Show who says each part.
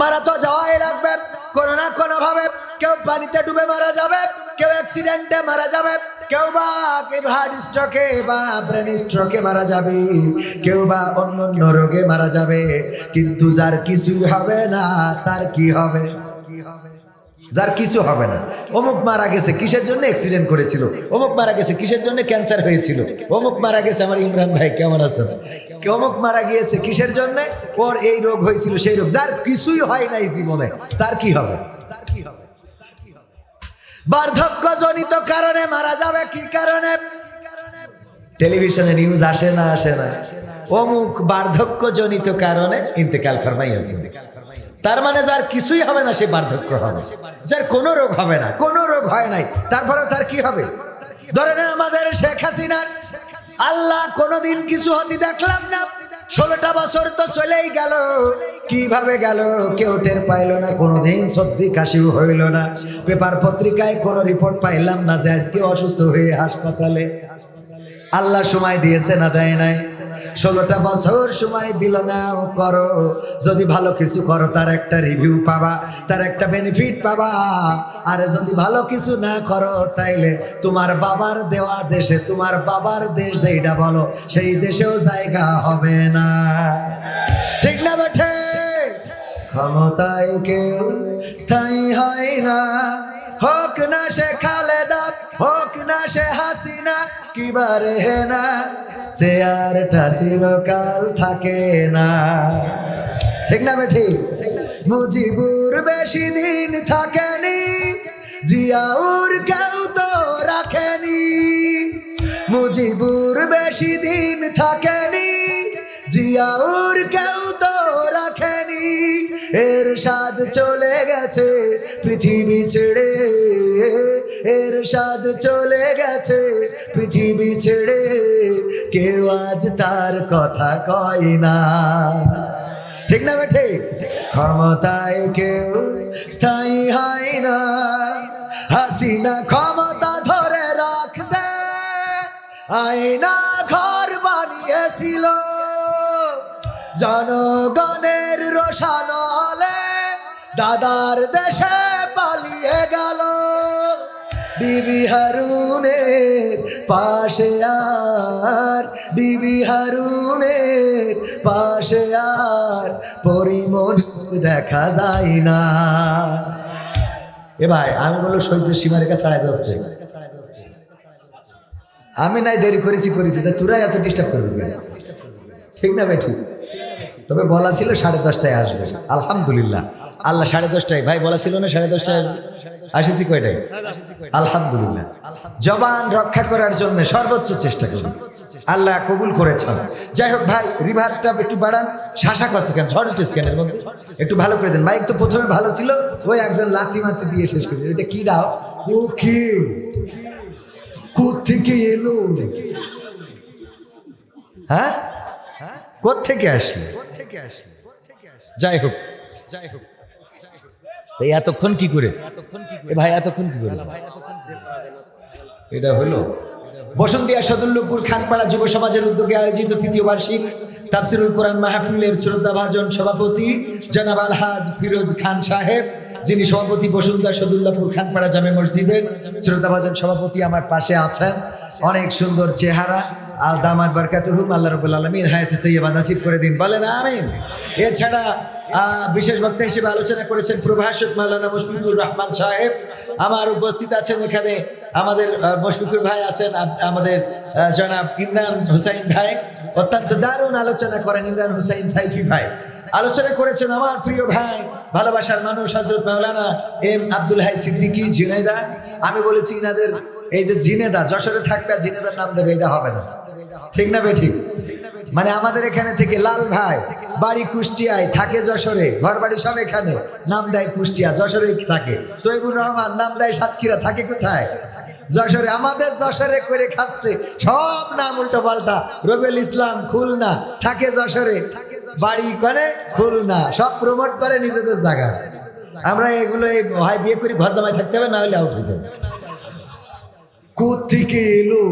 Speaker 1: মারা তো যাওয়াই লাগবে। কোনো না কোনো ভাবে কেউ পানিতে ডুবে মারা যাবে, কেউ অ্যাক্সিডেন্টে মারা যাবে, কেউ বা হার্ট স্ট্রোকে বা ব্রেন স্ট্রোকে মারা যাবে, কেউ বা অন্য অন্য রোগে মারা যাবে। কিন্তু যার কিছুই হবে না, তার কি হবে? যার কিছু হবে না। অমুক মারা গেছে, কিসের জন্য অ্যাক্সিডেন্ট করেছিল? অমুক মারা গেছে, কিসের জন্য ক্যান্সার হয়েছিল? অমুক মারা গেছে আমার ইমরান ভাই, কেমন আছেন অমুক মারা গিয়েছে, কিসের জন্য? ওর এই রোগ হয়েছিল, সেই রোগ। যার কিছুই হয় নাই জীবনে, তার কি হবে? বার্ধক্যজনিত কারণে মারা যাবে, কি কারণে? টেলিভিশনে নিউজ আসে না আসে না। অমুক বার্ধক্যজনিত কারণে ইন্তেকাল ফার্মাই আছে তার মানে যার কিছুই হবে না, সে বার্ধক্য হবে। যার কোনো রোগ হবে না, কোনো রোগ হয় নাই। তারপরে তার কি হবে? ধরে নেন আমাদের শেখ হাসিনার। আল্লাহ কোনোদিন কিছু হতে দেখলাম না। ষোলোটা বছর তো চলেই গেল। কীভাবে গেল? কেউ টের পাইল না। কোনোদিন সর্দি কাশিও হইল না। পেপার পত্রিকায় কোনো রিপোর্ট পাইলাম না যে আজকে অসুস্থ হয়ে হাসপাতালে। আল্লাহ সময় দিয়েছে না দেয় নাই? ষোলোটা বছর সময় দিল না, করো। যদি ভালো কিছু করো, তার একটা রিভিউ পাবা, তার একটা বেনিফিট পাবা। আর যদি ভালো কিছু না করো, তাইলে তোমার বাবার দেওয়া দেশে, তোমার বাবার দেশ যেইটা বলো, সেই দেশেও জায়গা হবে না। ঠিক না বেঠে ক্ষমতায় কেউ স্থায়ী হয় না। হোক না সে কিবারে না আর চিরকাল থাকে না। ঠিক না বেঠি? মুজিবুর বেশি দিন থাকেনি, জিয়াউর কেউ তো রাখেনি। মুজিবুর বেশি দিন থাকেনি, জিয়াউর কেউ তো রাখেনি। এর স্বাদ চলে গেছে পৃথিবী ছেড়ে। এর স্বাদ চলে গেছে পৃথিবী ছেড়ে। কেউ আজ তার কথা কয় না। ঠিক না বেঠে? ক্ষমতায় কেউ স্থায়ী হয় না। হাসিনা ক্ষমতা ধরে রাখতে আয়না ঘর বানিয়েছিল। জনগণের রোশানলে দাদার দেশে পালিয়ে গেল। ডিবি হারুনের পাশে আর ডিবি হারুনের পাশে আর পরিমণির দেখা যায় না। এ ভাই, আমি বলল সহ্য সীমারেখা ছাড়াই যাচ্ছে। আমি নাই দেরি করেছি করেছি, তা তোরা এত ডিস্টার্ব করবি? ঠিক না ভাই ঠিক তবে বলা ছিল সাড়ে দশটায় আসবে। আলহামদুলিল্লাহ। আল্লাহ সাড়ে দশটায়, ভাই বলা ছিল না সাড়ে দশটায়? আসেছি কয়টায়? আলহামদুলিল্লাহ। জবান রক্ষা করার জন্য সর্বোচ্চ চেষ্টা করি আল্লাহ কবুল করেছেন যাই হোক ভাই, রিভারটা একটু বাড়ান। শাসা করছে কেন? কেন এর মধ্যে। একটু ভালো করে দেন। মাইক তো প্রথমে ভালো ছিল, ওই একজন লাথি মাথি দিয়ে শেষ করে। এটা কি দাও ও কি কোথেকে এলো? হ্যাঁ? কোথেকে আসলো? কোথেকে আসলো যাই হোক যাই হোক। এই এতক্ষণ কি করে? ভাই এতক্ষণ কি করে? এটা হলো? বসন্তিয়া সদুল্লপুর খানপাড়া যুব সমাজের উদ্যোগে আয়োজিত তৃতীয় বার্ষিক তাফসিরুল কোরআন মাহফিলের শ্রদ্ধাভাজন সভাপতি জনাব আলহাজ ফিরোজ খান সাহেব যিনি সভাপতি বসুন্ধরা সদুল্লাপুর খানপাড়া জামে মসজিদের শ্রদ্ধাভাজন সভাপতি আমার পাশে আছেন। অনেক সুন্দর চেহারা। আল দামাদ বারকাতুহুম আল্লাহ রবুল আলমিন হায়াতে তৈবা নাসিব করে দিন। বলেন, আমিন। এছাড়া বিশেষ বক্তা হিসেবে আলোচনা করেছেন প্রভাষক মাওলানা মুশফিকুর রহমান সাহেব। আমার উপস্থিত আছেন এখানে আমাদের মুশফিকুর ভাই আছেন আমাদের জনাব ইমরান হুসাইন ভাই। অত্যন্ত দারুণ আলোচনা করেন ইমরান হুসাইন সাইফি ভাই। আলোচনা করেছেন আমার প্রিয় ভাই, ভালোবাসার মানুষ হজরত মাওলানা এম আব্দুল হাই সিদ্দিকী ঝিনাইদা। আমি বলেছি, ইনাদের এই যে জিনেদা, যশোরে থাকবে জিনেদার নাম দেবে, এটা হবে না। ঠিক না বে ঠিক মানে আমাদের এখানে থেকে লাল ভাই বাড়ি কুষ্টিয়ায় থাকে যশোরে ঘর বাড়ি সব এখানে। নাম দেয় কুষ্টিয়া যশোরে থাকে। তৈবুর রহমান নাম দেয় সাতক্ষীরা, থাকে কোথায়? যশোরে, আমাদের যশোরে করে খাচ্ছে। সব নাম উল্টো পাল্টা রবিউল ইসলাম খুলনা, থাকে যশোরে। বাড়ি করে খুলনা, সব প্রমোট করে নিজেদের জায়গা আমরা এগুলো হয় বিয়ে করি ঘর জামাই থাকতে হবে, না হলে আউট হইতে হবে কোথেকে এলো?